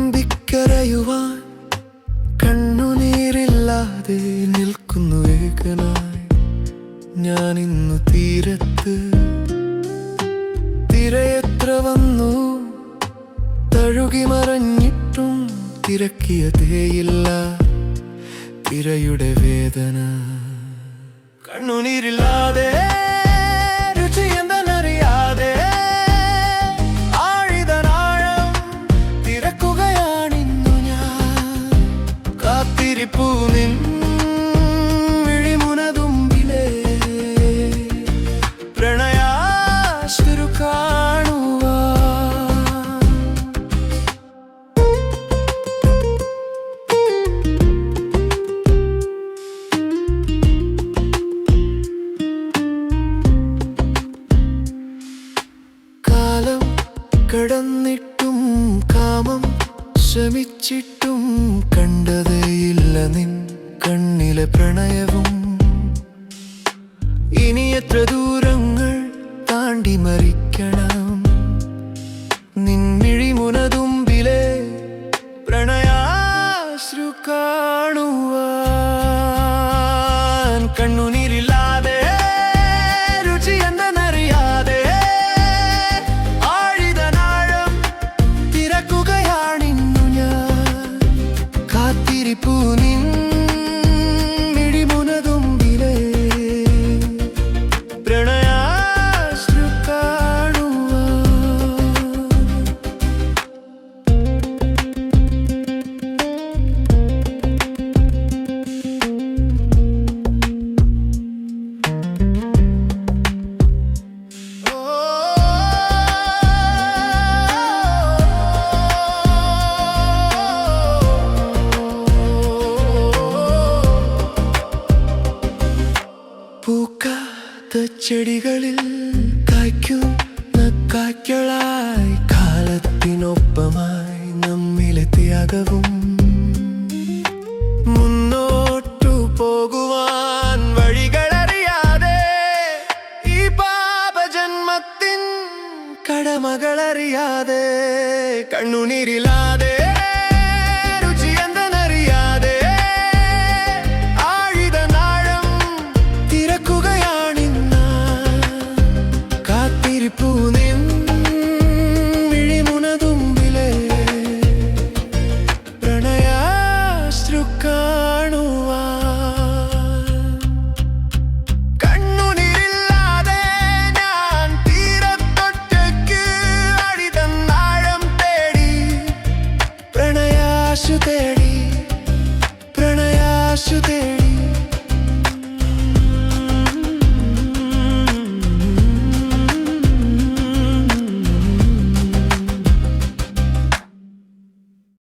വിതുമ്പിക്കരയുവാൻ കണ്ണുനീരില്ലാതെ നിൽക്കുന്നു ഏകനായി ഞാൻ ഇന്ന് തീരത്ത് തിരയെത്ര വന്നു? തഴുകി മറഞ്ഞിട്ടും തിരക്കിയതേയില്ല തിരയുടെ വേദന. കണ്ണുനീരില്ലാതെ രുചി കടന്നിട്ടും കാമം ശ്രമിച്ചിട്ടും കണ്ടതേയില്ല നിൻ കണ്ണിലെ പ്രണയവും. ഇനി എത്ര ദൂരങ്ങൾ കാത്തിരിപ്പു പൂക്കാത്ത ചെടികളിൽ കായ്ക്കുന്ന കായ്ക്കളായി കാലത്തിനൊപ്പമായി നമ്മിലെ ത്യാഗവും കടമകളറിയാതെ കണ്ണുനീരില്ലാതെ rush you